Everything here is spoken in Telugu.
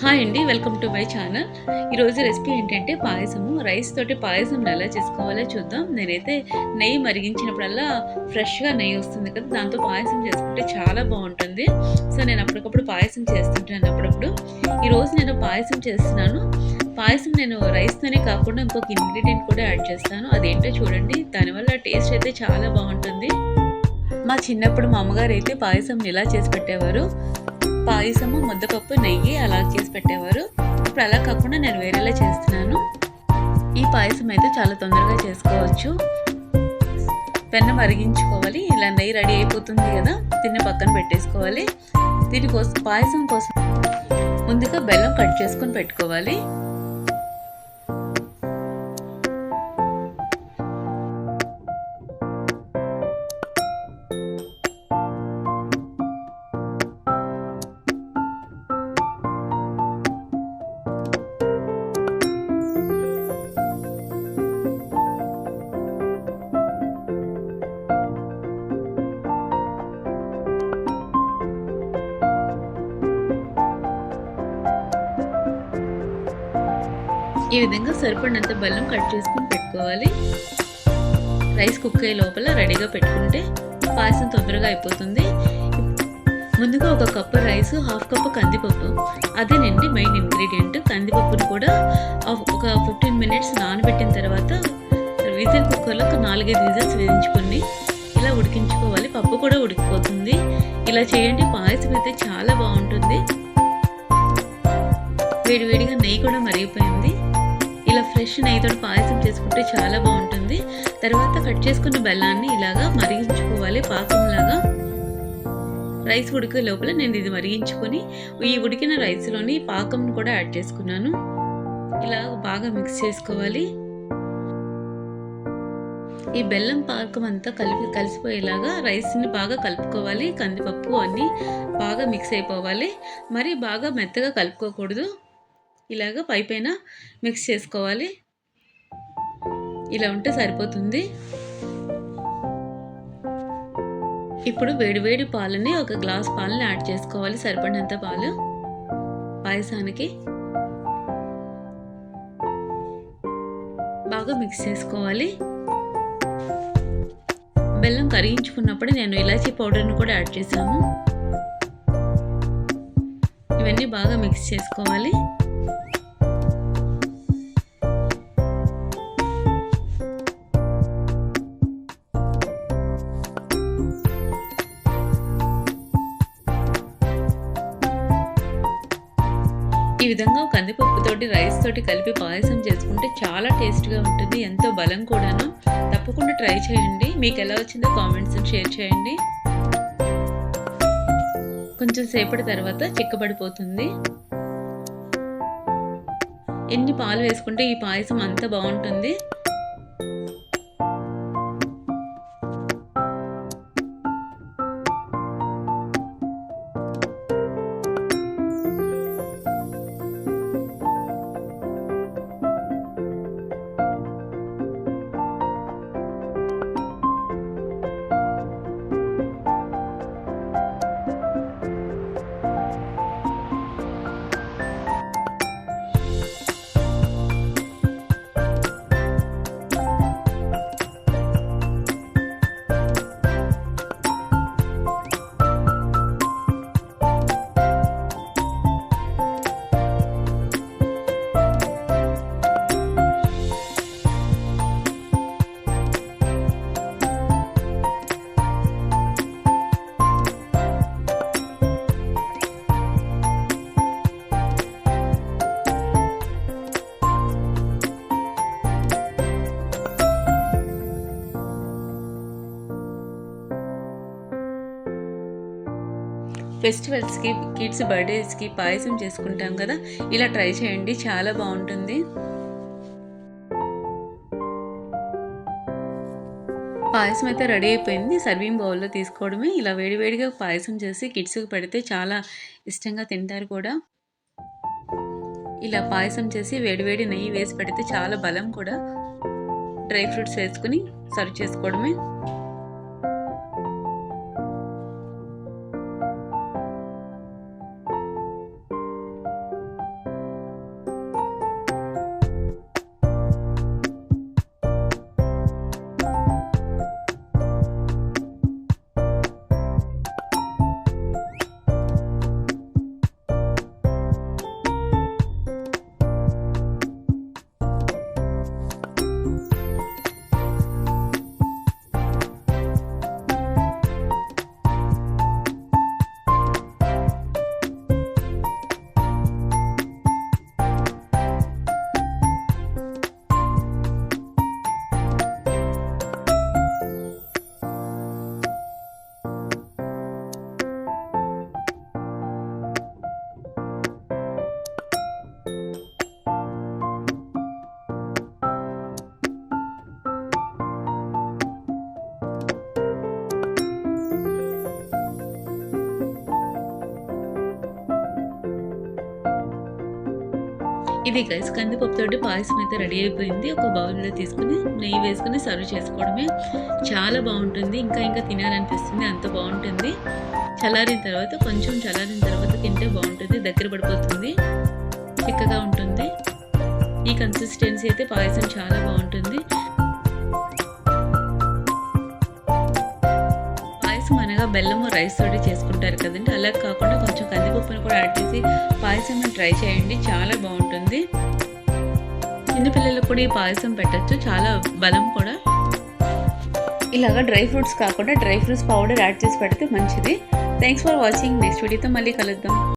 హాయ్ అండి వెల్కమ్ టు మై ఛానల్ ఈరోజు రెసిపీ ఏంటంటే పాయసము రైస్ తోటి పాయసం ఎలా చేసుకోవాలో చూద్దాం. నేనైతే నెయ్యి మరిగించినప్పుడల్లా ఫ్రెష్గా నెయ్యి వస్తుంది కదా దాంతో పాయసం చేసుకుంటే చాలా బాగుంటుంది. సో నేను అప్పటికప్పుడు పాయసం చేస్తుంటాను అప్పుడప్పుడు. ఈరోజు నేను పాయసం చేస్తున్నాను. పాయసం నేను రైస్తోనే కాకుండా ఇంకొక ఇంగ్రీడియంట్ కూడా యాడ్ చేస్తాను. అదేంటో చూడండి. దానివల్ల టేస్ట్ అయితే చాలా బాగుంటుంది. మా చిన్నప్పుడు మా అమ్మగారు అయితే పాయసం ఇలా చేసి పెట్టేవారు? పాయసము ముద్దపప్పు నెయ్యి అలా చేసి పెట్టేవారు. ఇప్పుడు అలా కాకుండా నేను వేరేలా చేస్తున్నాను. ఈ పాయసం అయితే చాలా తొందరగా చేసుకోవచ్చు. పెన్న మరిగించుకోవాలి. ఇలా నెయ్యి రెడీ అయిపోతుంది కదా దీన్ని పక్కన పెట్టేసుకోవాలి. దీనికోసం పాయసం కోసం ముందుగా బెల్లం కట్ చేసుకొని పెట్టుకోవాలి. ఈ విధంగా సరిపడినంత బెల్లం కట్ చేసుకుని పెట్టుకోవాలి. రైస్ కుక్ అయ్యే లోపల రెడీగా పెట్టుకుంటే పాయసం తొందరగా అయిపోతుంది. ముందుగా ఒక కప్పు రైస్ హాఫ్ కప్పు కందిపప్పు. అదేనండి మెయిన్ ఇంగ్రీడియంట్. కందిపప్పును కూడా ఒక ఫిఫ్టీన్ మినిట్స్ నానబెట్టిన తర్వాత విజిల్ కుక్కర్లో ఒక నాలుగైదు విజిల్స్ వేయించుకొని ఇలా ఉడికించుకోవాలి. పప్పు కూడా ఉడికిపోతుంది. ఇలా చేయండి. పాయసం అయితే చాలా బాగుంటుంది. వేడివేడిగా నెయ్యి కూడా మరిగిపోయింది. ఫ్రెష్ నెయ్యితో పాయసం చేసుకుంటే చాలా బాగుంటుంది. తర్వాత కట్ చేసుకున్న బెల్లాన్ని ఇలాగా మరిగించుకోవాలి. పాకంలాగా రైస్ ఉడికే లోపల నేను ఇది మరిగించుకొని ఈ ఉడికిన రైస్లోని పాకంను కూడా యాడ్ చేసుకున్నాను. ఇలా బాగా మిక్స్ చేసుకోవాలి. ఈ బెల్లం పాకం అంతా కలిపి కలిసిపోయేలాగా రైస్ని బాగా కలుపుకోవాలి. కందిపప్పు అన్నీ బాగా మిక్స్ అయిపోవాలి. మరి బాగా మెత్తగా కలుపుకోకూడదు. ఇలాగ పైపైన మిక్స్ చేసుకోవాలి. ఇలా ఉంటే సరిపోతుంది. ఇప్పుడు వేడివేడి పాలని ఒక గ్లాస్ పాలని యాడ్ చేసుకోవాలి సరిపడినంత పాలు. పాయసానికి బాగా మిక్స్ చేసుకోవాలి. బెల్లం కరిగించుకున్నప్పుడు నేను ఇలాచీ పౌడర్ని కూడా యాడ్ చేశాను. ఇవన్నీ బాగా మిక్స్ చేసుకోవాలి. విధంగా కందిపప్పుతోటి రైస్ తోటి కలిపి పాయసం చేసుకుంటే చాలా టేస్ట్గా ఉంటుంది ఎంతో బలం కూడాను. తప్పకుండా ట్రై చేయండి. మీకు ఎలా వచ్చిందో కామెంట్స్ షేర్ చేయండి. కొంచెం సేపటి తర్వాత చిక్కబడిపోతుంది. ఎన్ని పాలు వేసుకుంటే ఈ పాయసం అంత బాగుంటుంది. ఫెస్టివల్స్కి కిడ్స్ బర్త్డేస్కి పాయసం చేసుకుంటాం కదా. ఇలా ట్రై చేయండి. చాలా బాగుంటుంది. పాయసం అయితే రెడీ అయిపోయింది. సర్వింగ్ బౌల్లో తీసుకోవడమే. ఇలా వేడివేడిగా పాయసం చేసి కిడ్స్కి పెడితే చాలా ఇష్టంగా తింటారు కూడా. ఇలా పాయసం చేసి వేడివేడి నెయ్యి వేసి పెడితే చాలా బలం కూడా. డ్రై ఫ్రూట్స్ వేసుకుని సర్వ్ చేసుకోవడమే. ఇది గైస్ కందిపప్పు తోటి పాయసం అయితే రెడీ అయిపోయింది. ఒక బౌల్లో తీసుకుని నెయ్యి వేసుకుని సర్వ్ చేసుకోవడమే. చాలా బాగుంటుంది. ఇంకా ఇంకా తినాలనిపిస్తుంది. అంత బాగుంటుంది. చల్లారిన తర్వాత కొంచెం చల్లారిన తర్వాత తింటే బాగుంటుంది. దగ్గర పడిపోతుంది. చిక్కగా ఉంటుంది. ఈ కన్సిస్టెన్సీ అయితే పాయసం చాలా బాగుంటుంది. పాయసం అనగా బెల్లము రైస్ తోటి చేసుకుంటారు కదండి. అలా కాకుండా కొంచెం కందిపప్పును కూడా యాడ్ చేసి పాయసం ట్రై చేయండి. చాలా బాగుంటుంది. చిన్నపిల్లలకు కూడా ఈ పాయసం పెట్టచ్చు. చాలా బలం కూడా. ఇలాగా డ్రై ఫ్రూట్స్ కాకుండా డ్రై ఫ్రూట్స్ పౌడర్ యాడ్ చేసి పెడితే మంచిది. థ్యాంక్స్ ఫర్ వాచింగ్ నెక్స్ట్ వీడియోతో మళ్ళీ కలుద్దాం.